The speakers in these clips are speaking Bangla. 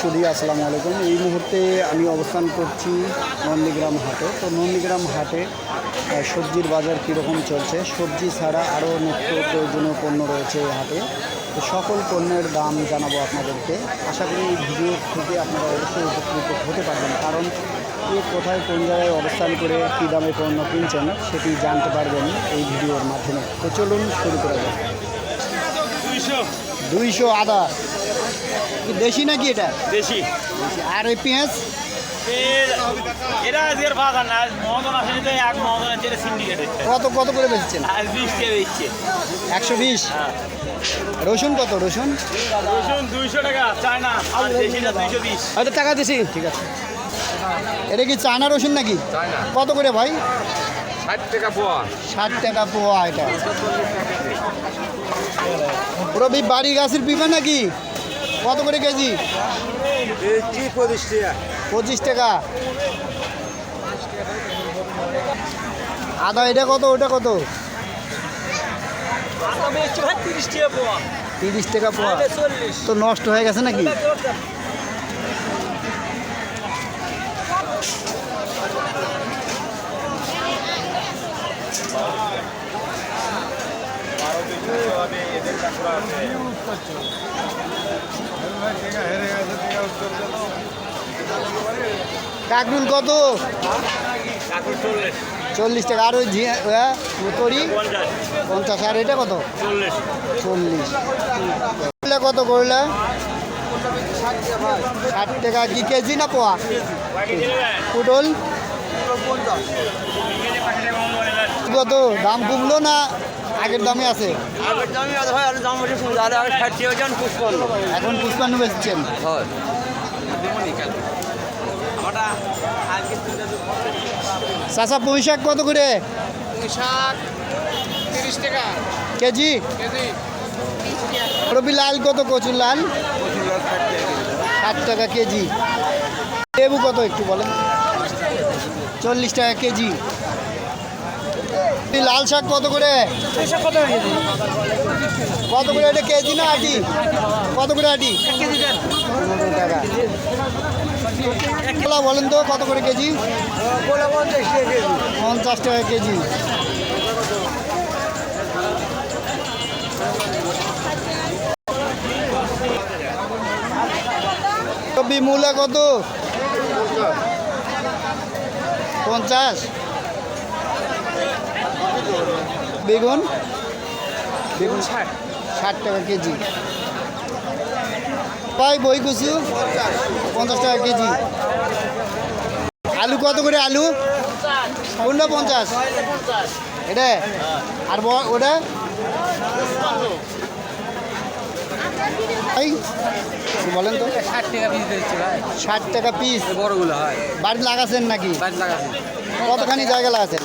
সুদী আসসালামু আলাইকুম। এই মুহূর্তে আমি অবস্থান করছি নন্দীগ্রাম হাটে। তো নন্দীগ্রাম হাটে সবজির বাজার কীরকম চলছে? সবজি ছাড়া আরও নিত্য প্রয়োজনীয় পণ্য রয়েছে এই হাটে। তো সকল পণ্যের দাম জানাব আপনাদেরকে। আশা করি এই ভিডিও থেকে আপনারা অবশ্যই উপকৃত হতে পারবেন। কারণ কে কোথায় কোন জায়গায় অবস্থান করে কী দামে পণ্য কিনছেন সেটি জানতে পারবেন এই ভিডিওর মাধ্যমে। তো চলুন শুরু করা যাক। দুইশো আদা। দেশি নাকি এটা? দেশি। আর এই পেঁয়াজ? এটা আজকের বাজার না আজ মহাজন আসেনি তো এক মহাজন আছে এটা সিন্ডিকেট হচ্ছে। কত কত করে বেচছেন? আজ বিশ কে দিচ্ছে একশো বিশ? হ্যাঁ। রসুন কত রসুন? রসুন দুইশো টাকা চায়না আর দেশিটা দুইশো বিশ। হয়তো টাকা দিছি ঠিক আছে। এটা কি চায়না রসুন নাকি? কত করে ভাই? ষাট টাকা পোয়া। ষাট টাকা পোয়া এটা। পুরো বাড়ি গাছের পিপে নাকি? কত করে কেজি? পঁচিশ টাকা। পঁচিশ টাকা। আদা এটা কত? ওটা কত? তিরিশ টাকা পোয়া। তো নষ্ট হয়ে গেছে নাকি? কাকরুল কত? চল্লিশ। টাকা। আর ওই তরি? পঞ্চাশ। আর এটা কত? চল্লিশ। চল্লিশ। কত করলে? ষাট টাকা। কি কেজি না পোয়া? পটল? কত? দাম কমলো না? আগের দামে আছে? এখন পুষ্পান্ন বেচছেন। চাষা পুঁই শাক কত করে? শাক তিরিশ টাকা কেজি? রবি লাল কত, কচুর লাল? ষাট টাকা কেজি। লেবু কত একটু বলেন। চল্লিশ টাকা কেজি। লাল শাক কত করে? কত করে এটা কেজি না আটি? কত করে আটি? টাকা বলেন তো, কত করে কেজি? পঞ্চাশ টাকা কেজি। মূলা কত? পঞ্চাশ। বেগুন। বেগুন ষাট। ষাট টাকা কেজি। পাই বই কুচু পঞ্চাশ টাকা কেজি। আলু কত করে আলু? কোনটা পঞ্চাশ? এটা? আর ওটা? বলেন তো। ষাট টাকা পিস দিচ্ছি ভাই। ষাট টাকা পিস বড়গুলো হয়। বাড়ি লাগাছেন নাকি? বাড়ি লাগাচ্ছি কতখানি জায়গা লাগাছেন?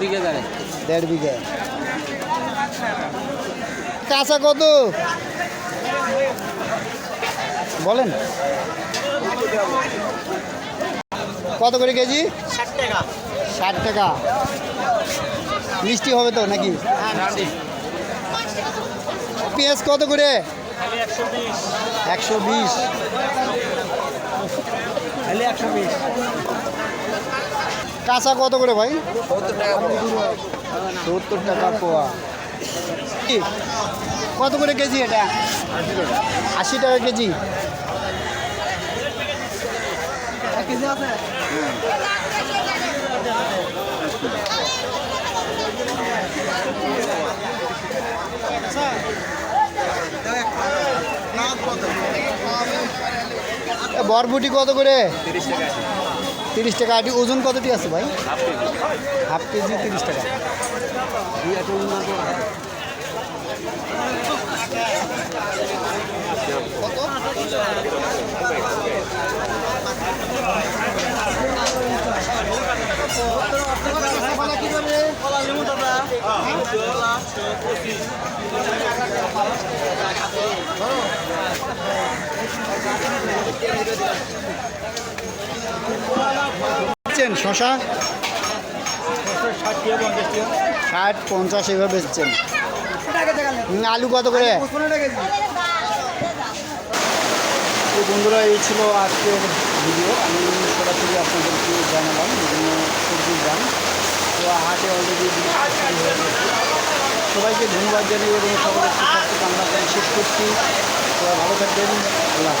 বিঘে দেড় বিঘা। কাঁচা কত বলেন। কত করে কেজি? ষাট টাকা। ষাট টাকা। মিষ্টি হবে তো নাকি? পেঁয়াজ কত করে? একশো বিশ। একশো বিশ। একশো বিশ। কাঁচা কত করে ভাই? সত্তর টাকা পোয়া। কি? কত করে কেজি এটা? আশি টাকা। কেজি। বরবুটি কত করে? তিরিশ টাকা তিরিশ টাকা আটি ওজন কতটি আছে ভাই? হাফ কেজি তিরিশ টাকা। বেচছেন? শশা? ষাট, পঞ্চাশ এভাবে বেচছেন। আলু কত করে? বন্ধুরা, এই ছিল আজকের ভিডিও। আমি সরাসরি আপনাদেরকে জানালাম বিভিন্ন সবজির দাম। তো হাটে অলরেডি সবাইকে ধন্যবাদ জানিয়ে এবং সকলের কামনা শেষ করছি। সবাই ভালো থাকবেন। আল্লাহ।